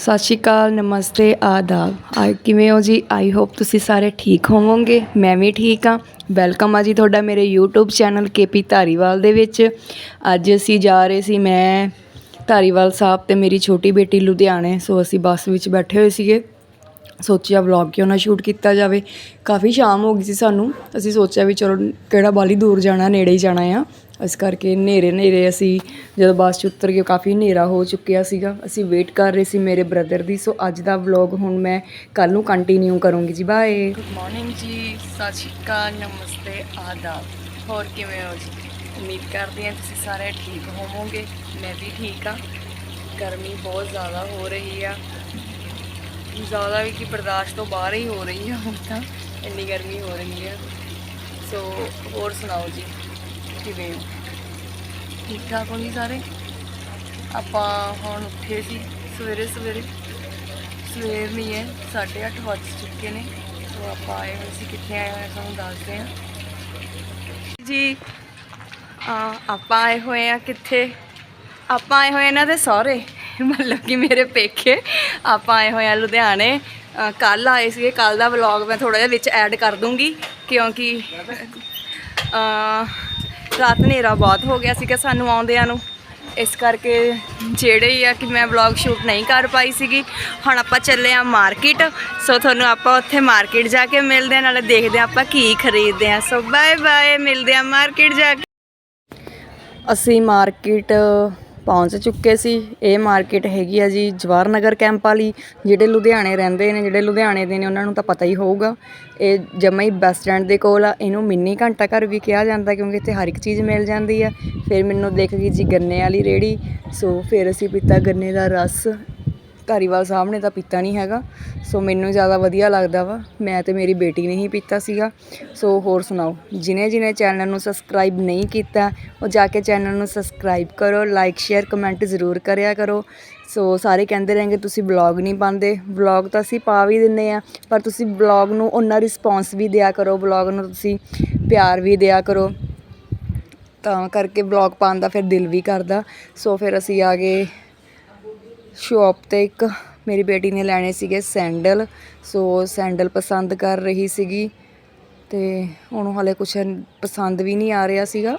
ਸਤਿ ਸ਼੍ਰੀ ਅਕਾਲ, ਨਮਸਤੇ, ਆਦਾਬ। ਆ ਕਿਵੇਂ ਹੋ ਜੀ? ਆਈ ਹੋਪ ਤੁਸੀਂ ਸਾਰੇ ਠੀਕ ਹੋਵੋਗੇ। ਮੈਂ ਵੀ ਠੀਕ ਹਾਂ। ਵੈਲਕਮ ਆ ਜੀ ਤੁਹਾਡਾ ਮੇਰੇ YouTube ਚੈਨਲ ਕੇਪੀ ਧਾਰੀਵਾਲ ਦੇ ਵਿੱਚ। ਅੱਜ ਅਸੀਂ ਜਾ ਰਹੇ ਸੀ ਮੈਂ, ਧਾਰੀਵਾਲ ਸਾਹਿਬ ਤੇ ਮੇਰੀ ਛੋਟੀ ਬੇਟੀ ਲੁਧਿਆਣੇ। ਸੋ ਅਸੀਂ ਬੱਸ ਵਿੱਚ ਬੈਠੇ ਹੋਏ ਸੀਗੇ। ਸੋਚਿਆ ਵਲੌਗ ਕਿਉਂ ਨਾ ਸ਼ੂਟ ਕੀਤਾ ਜਾਵੇ। ਕਾਫੀ ਸ਼ਾਮ ਹੋ ਗਈ ਸੀ ਸਾਨੂੰ। ਅਸੀਂ ਸੋਚਿਆ ਵੀ ਚਲੋ ਕਿਹੜਾ ਬਾਲੀ ਦੂਰ ਜਾਣਾ, ਨੇੜੇ ਹੀ ਜਾਣਾ ਆ। ਇਸ ਕਰਕੇ ਹਨੇਰੇ ਹਨੇਰੇ ਅਸੀਂ ਜਦੋਂ ਬੱਸ 'ਚ ਉਤਰ ਗਏ, ਕਾਫੀ ਹਨੇਰਾ ਹੋ ਚੁੱਕਿਆ ਸੀਗਾ। ਅਸੀਂ ਵੇਟ ਕਰ ਰਹੇ ਸੀ ਮੇਰੇ ਬ੍ਰਦਰ ਦੀ। ਸੋ ਅੱਜ ਦਾ ਵਲੌਗ ਹੁਣ ਮੈਂ ਕੱਲ ਨੂੰ ਕੰਟੀਨਿਊ ਕਰੂੰਗੀ ਜੀ। ਬਾਏ ਗੁੱਡ ਮਾਰਨਿੰਗ ਜੀ। ਸਤਿ ਸ਼੍ਰੀ ਅਕਾਲ। ਨਮਸਤੇ। ਆਦਾਬ। ਹੋਰ ਕਿਵੇਂ ਹੋ ਜੀ? ਉਮੀਦ ਕਰਦੇ ਹਾਂ ਤੁਸੀਂ ਸਾਰੇ ਠੀਕ ਹੋਵੋਗੇ। ਮੈਂ ਵੀ ਠੀਕ ਹਾਂ। ਗਰਮੀ ਬਹੁਤ ਜ਼ਿਆਦਾ ਹੋ ਰਹੀ ਆ। ਜ਼ਿਆਦਾ ਵੀ ਕਿ ਬਰਦਾਸ਼ਤ ਤੋਂ ਬਾਹਰ ਹੀ ਹੋ ਰਹੀ ਆ ਹੁਣ ਤਾਂ। ਇੰਨੀ ਗਰਮੀ ਹੋ ਰਹੀ ਆ। ਸੋ ਹੋਰ ਸੁਣਾਓ ਜੀ? ਕਿਵੇਂ ਹੋ? ਠੀਕ ਠਾਕ ਹੋ ਜੀ ਸਾਰੇ? ਆਪਾਂ ਹੁਣ ਉੱਠੇ ਸੀ ਸਵੇਰੇ ਸਵੇਰੇ। ਸਵੇਰ ਨਹੀਂ ਹੈ 8:30 ਵੱਜ ਚੁੱਕੇ ਨੇ। ਸੋ ਆਪਾਂ ਆਏ ਹੋਏ ਸੀ ਕਿੱਥੇ ਆਏ ਹੋਏ ਤੁਹਾਨੂੰ ਦੱਸਦੇ ਹਾਂ। ਜੀ ਆਪਾਂ ਆਏ ਹੋਏ ਆ ਕਿੱਥੇ? ਆਪਾਂ ਆਏ ਹੋਏ ਇਹਨਾਂ ਦੇ ਸਹੁਰੇ ਮਤਲਬ ਕਿ ਮੇਰੇ ਪੇਕੇ। ਆਪਾਂ ਆਏ ਹੋਏ ਆ ਲੁਧਿਆਣੇ। ਕੱਲ ਆਏ ਸੀਗੇ ਕੱਲ ਦਾ ਵਲੌਗ ਮੈਂ ਥੋੜਾ ਜਿਹਾ ਵਿੱਚ ਐਡ ਕਰ ਦੂੰਗੀ ਕਿਉਂਕਿ ਅ, ਰਾਤ ਹਨੇਰਾ ਬਹੁਤ ਹੋ ਗਿਆ ਸੀਗਾ ਸਾਨੂੰ ਆਉਂਦਿਆਂ ਨੂੰ। ਇਸ ਕਰਕੇ ਜਿਹੜੇ ਹੀ ਆ ਕਿ ਮੈਂ ਵਲੌਗ ਸ਼ੂਟ ਨਹੀਂ ਕਰ ਪਾਈ ਸੀਗੀ। ਹੁਣ ਆਪਾਂ ਚੱਲੇ ਆ ਮਾਰਕੀਟ ਸੋ ਤੁਹਾਨੂੰ ਆਪਾਂ ਉੱਥੇ ਮਾਰਕੀਟ ਜਾ ਕੇ ਮਿਲਦੇ ਆ ਨਾਲੇ ਦੇਖਦੇ ਆ ਆਪਾਂ ਕੀ ਖਰੀਦਦੇ ਆ ਸੋ ਬਾਏ ਬਾਏ ਮਿਲਦੇ ਆ ਮਾਰਕੀਟ ਜਾ ਕੇ। ਅਸੀਂ ਮਾਰਕੀਟ ਪਹੁੰਚ ਚੁੱਕੇ ਸੀ। ਇਹ ਮਾਰਕੀਟ ਹੈਗੀ ਆ ਜੀ ਜਵਾਹਰ ਨਗਰ ਕੈਂਪ ਵਾਲੀ, ਜਿਹੜੇ ਲੁਧਿਆਣੇ ਰਹਿੰਦੇ ਨੇ, ਜਿਹੜੇ ਲੁਧਿਆਣੇ ਦੇ ਨੇ, ਉਹਨਾਂ ਨੂੰ ਤਾਂ ਪਤਾ ਹੀ ਹੋਊਗਾ। ਇਹ ਜਮਾ ਹੀ ਬੱਸ ਸਟੈਂਡ ਦੇ ਕੋਲ ਆ। ਇਹਨੂੰ ਮਿੰਨੀ ਘੰਟਾ ਘਰ ਵੀ ਕਿਹਾ ਜਾਂਦਾ, ਕਿਉਂਕਿ ਇੱਥੇ ਹਰ ਇੱਕ ਚੀਜ਼ ਮਿਲ ਜਾਂਦੀ ਆ। ਫਿਰ ਮੈਨੂੰ ਦੇਖ ਗਈ ਜੀ ਗੰਨੇ ਵਾਲੀ ਰੇੜੀ ਸੋ ਫਿਰ ਅਸੀਂ ਪੀਤਾ ਗੰਨੇ ਦਾ ਰਸ। ਧਾਰੀਵਾਲ ਸਾਹਿਬ ਨੇ ਤਾਂ ਪੀਤਾ ਨਹੀਂ ਹੈਗਾ। ਸੋ ਮੈਨੂੰ ਜ਼ਿਆਦਾ ਵਧੀਆ ਲੱਗਦਾ ਵਾ। ਮੈਂ ਤੇ ਮੇਰੀ ਬੇਟੀ ਨੇ ਹੀ ਪੀਤਾ ਸੀਗਾ। ਸੋ ਹੋਰ ਸੁਣਾਓ। ਜਿਨੇ ਜਿਨੇ ਚੈਨਲ ਨੂੰ ਸਬਸਕ੍ਰਾਈਬ ਨਹੀਂ ਕੀਤਾ, ਉਹ ਜਾ ਕੇ ਚੈਨਲ ਨੂੰ ਸਬਸਕ੍ਰਾਈਬ ਕਰੋ ਲਾਈਕ ਸ਼ੇਅਰ ਕਮੈਂਟ ਜ਼ਰੂਰ ਕਰਿਆ ਕਰੋ। ਸੋ ਸਾਰੇ ਕਹਿੰਦੇ ਰਹਿਣਗੇ, ਤੁਸੀਂ ਬਲੌਗ ਨਹੀਂ ਪਾਉਂਦੇ। ਬਲੌਗ ਤਾਂ ਅਸੀਂ ਪਾ ਵੀ ਦਿੰਨੇ ਆ ਪਰ ਤੁਸੀਂ ਬਲੌਗ ਨੂੰ ਉਹਨਾਂ ਰਿਸਪੌਂਸ ਵੀ ਦਿਆ ਕਰੋ। ਬਲੌਗ ਨੂੰ ਤੁਸੀਂ ਪਿਆਰ ਵੀ ਦਿਆ ਕਰੋ। ਤਾਂ ਕਰਕੇ ਬਲੌਗ ਪਾਉਣ ਦਾ ਫਿਰ ਦਿਲ ਵੀ ਕਰਦਾ। ਸੋ ਫਿਰ ਅਸੀਂ ਆ ਗਏ ਸ਼ੌਪ ਤੇ ਇੱਕ ਮੇਰੀ ਬੇਟੀ ਨੇ ਲੈਣੇ ਸੀਗੇ ਸੈਂਡਲ, ਸੋ ਸੈਂਡਲ ਪਸੰਦ ਕਰ ਰਹੀ ਸੀਗੀ ਤੇ ਉਹਨੂੰ ਹਲੇ ਕੁਛ ਪਸੰਦ ਵੀ ਨਹੀਂ ਆ ਰਿਹਾ ਸੀਗਾ।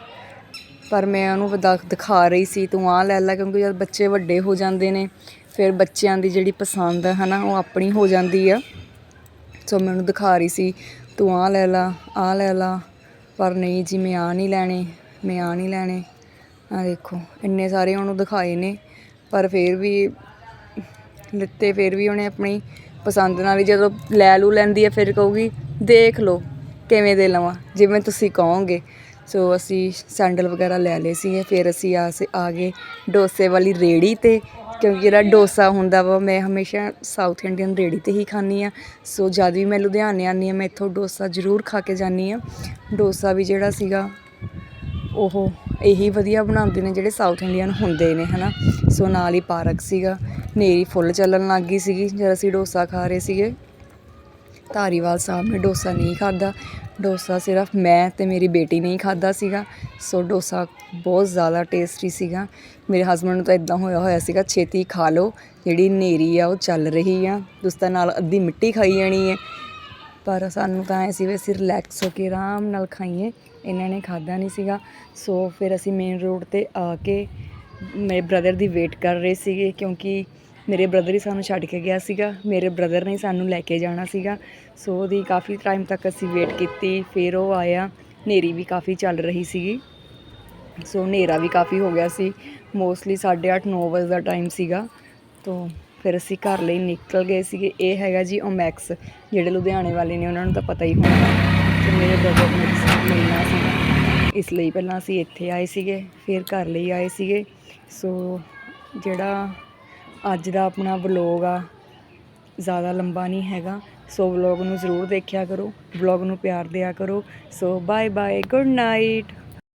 ਪਰ ਮੈਂ ਉਹਨੂੰ ਦਿਖਾ ਰਹੀ ਸੀ, ਤੂੰ ਆਹ ਲੈ ਲੈ, ਕਿਉਂਕਿ ਜਦ ਬੱਚੇ ਵੱਡੇ ਹੋ ਜਾਂਦੇ ਨੇ, ਫਿਰ ਬੱਚਿਆਂ ਦੀ ਜਿਹੜੀ ਪਸੰਦ ਹੈ ਹਨਾ, ਉਹ ਆਪਣੀ ਹੋ ਜਾਂਦੀ ਆ। ਸੋ ਮੈਂ ਉਹਨੂੰ ਦਿਖਾ ਰਹੀ ਸੀ, ਤੂੰ ਆਹ ਲੈ ਲਾ, ਆਹ ਲੈ ਲਾ। ਪਰ ਨਹੀਂ ਜੀ, ਮੈਂ ਆ ਨਹੀਂ ਲੈਣੇ, ਮੈਂ ਆ ਨਹੀਂ ਲੈਣੇ। ਆ ਦੇਖੋ, ਇੰਨੇ ਸਾਰੇ ਉਹਨੂੰ ਦਿਖਾਏ ਨੇ। ਪਰ ਫਿਰ ਵੀ ਲਿੱਤੇ, ਫਿਰ ਵੀ ਉਹਨੇ ਆਪਣੀ ਪਸੰਦ ਨਾਲ ਹੀ ਜਦੋਂ ਲੈ ਲੂ ਲੈਂਦੀ ਹੈ, ਫਿਰ ਕਹੂਗੀ, ਦੇਖ ਲਓ ਕਿਵੇਂ ਦੇ ਲਵਾਂ, ਜਿਵੇਂ ਤੁਸੀਂ ਕਹੋਗੇ। ਸੋ ਅਸੀਂ ਸੈਂਡਲ ਵਗੈਰਾ ਲੈ ਲਏ ਸੀਗੇ, ਫਿਰ ਅਸੀਂ ਆ ਸੇ, ਆ ਗਏ ਡੋਸੇ ਵਾਲੀ ਰੇੜੀ ਤੇ, ਕਿਉਂਕਿ ਜਿਹੜਾ ਡੋਸਾ ਹੁੰਦਾ ਵਾ, ਮੈਂ ਹਮੇਸ਼ਾ ਸਾਊਥ ਇੰਡੀਅਨ ਰੇੜੀ ਤੇ ਹੀ ਖਾਂਦੀ ਆ ਸੋ ਜਦ ਵੀ ਮੈਂ ਲੁਧਿਆਣੇ ਆਉਂਦੀ ਆ ਮੈਂ ਇੱਥੋਂ ਡੋਸਾ ਜ਼ਰੂਰ ਖਾ ਕੇ ਜਾਂਦੀ ਆ ਡੋਸਾ ਵੀ ਜਿਹੜਾ ਸੀਗਾ ਉਹ ਇਹੀ ਵਧੀਆ ਬਣਾਉਂਦੇ ਨੇ ਜਿਹੜੇ ਸਾਊਥ ਇੰਡੀਅਨ ਹੁੰਦੇ ਨੇ ਹੈ ਨਾ ਸੋ ਨਾਲ ਹੀ ਪਾਰਕ ਸੀਗਾ, ਨੇਰੀ ਫੁੱਲ ਚੱਲਣ ਲੱਗ ਗਈ ਸੀਗੀ, ਜਦ ਅਸੀਂ ਡੋਸਾ ਖਾ ਰਹੇ ਸੀਗੇ। ਧਾਰੀਵਾਲ ਸਾਹਿਬ ਨੇ ਡੋਸਾ ਨਹੀਂ ਖਾਦਾ ਡੋਸਾ ਸਿਰਫ ਮੈਂ ਤੇ ਮੇਰੀ ਬੇਟੀ ਨੇ ਹੀ ਖਾਦਾ ਸੀਗਾ। ਸੋ ਡੋਸਾ ਬਹੁਤ ਜ਼ਿਆਦਾ ਟੇਸਟੀ ਸੀਗਾ। ਮੇਰੇ ਹਸਬੰਡ ਨੂੰ ਤਾਂ ਇਦਾਂ ਹੋਇਆ ਹੋਇਆ ਸੀਗਾ, ਛੇਤੀ ਖਾ ਲਓ, ਜਿਹੜੀ ਨੇਰੀ ਆ ਉਹ ਚੱਲ ਰਹੀ ਆ। ਉਸ ਨਾਲ ਅੱਧੀ ਮਿੱਟੀ ਖਾਈ ਜਾਣੀ ਹੈ। ਪਰ ਸਾਨੂੰ ਤਾਂ ਐ ਸੀ ਵੀ ਅਸੀਂ ਰਿਲੈਕਸ ਹੋ ਕੇ ਆਰਾਮ ਨਾਲ ਖਾਈਏ। ਇਹਨਾਂ ਨੇ ਖਾਦਾ ਨਹੀਂ ਸੀਗਾ। ਸੋ ਫਿਰ ਅਸੀਂ ਮੇਨ ਰੋਡ ਤੇ ਆ ਕੇ ਮੇਰੇ ਬ੍ਰਦਰ ਦੀ ਵੇਟ ਕਰ ਰਹੇ ਸੀਗੇ ਕਿਉਂਕਿ ਮੇਰੇ ਬ੍ਰਦਰ ਹੀ ਸਾਨੂੰ ਛੱਡ ਕੇ ਗਿਆ ਸੀਗਾ। ਮੇਰੇ ਬ੍ਰਦਰ ਨੇ ਸਾਨੂੰ ਲੈ ਕੇ ਜਾਣਾ ਸੀਗਾ। ਸੋ ਉਹਦੀ ਕਾਫੀ ਟਾਈਮ ਤੱਕ ਅਸੀਂ ਵੇਟ ਕੀਤੀ। ਫਿਰ ਉਹ ਆਇਆ। ਨੇਰੀ ਵੀ ਕਾਫੀ ਚੱਲ ਰਹੀ ਸੀਗੀ। ਸੋ ਹਨੇਰਾ ਵੀ ਕਾਫੀ ਹੋ ਗਿਆ ਸੀ। ਮੋਸਟਲੀ 8:30 9 ਵਜੇ ਦਾ ਟਾਈਮ ਸੀਗਾ। ਤੋਂ ਫਿਰ ਅਸੀਂ ਘਰ ਲਈ ਨਿਕਲ ਗਏ ਸੀਗੇ। ਇਹ ਹੈਗਾ ਜੀ ਓਮੈਕਸ ਜਿਹੜੇ ਲੁਧਿਆਣੇ ਵਾਲੇ ਨੇ, ਉਹਨਾਂ ਨੂੰ ਤਾਂ ਪਤਾ ਹੀ ਹੋਣਾ। ਤੇ ਮੇਰੇ ਬ੍ਰਦਰ ਨੇ ਮਿਲਣਾ ਸੀ। ਇਸ ਲਈ ਪਹਿਲਾਂ ਅਸੀਂ ਇੱਥੇ ਆਏ ਸੀਗੇ, ਫਿਰ ਘਰ ਲਈ ਆਏ ਸੀਗੇ। ਸੋ ਜਿਹੜਾ ਅੱਜ ਦਾ ਆਪਣਾ ਵਲੋਗ ਆ, ਜ਼ਿਆਦਾ ਲੰਬਾ ਨਹੀਂ ਹੈਗਾ। ਸੋ ਵਲੌਗ ਨੂੰ ਜ਼ਰੂਰ ਦੇਖਿਆ ਕਰੋ ਵਲੌਗ ਨੂੰ ਪਿਆਰ ਦਿਆ ਕਰੋ। So bye bye good night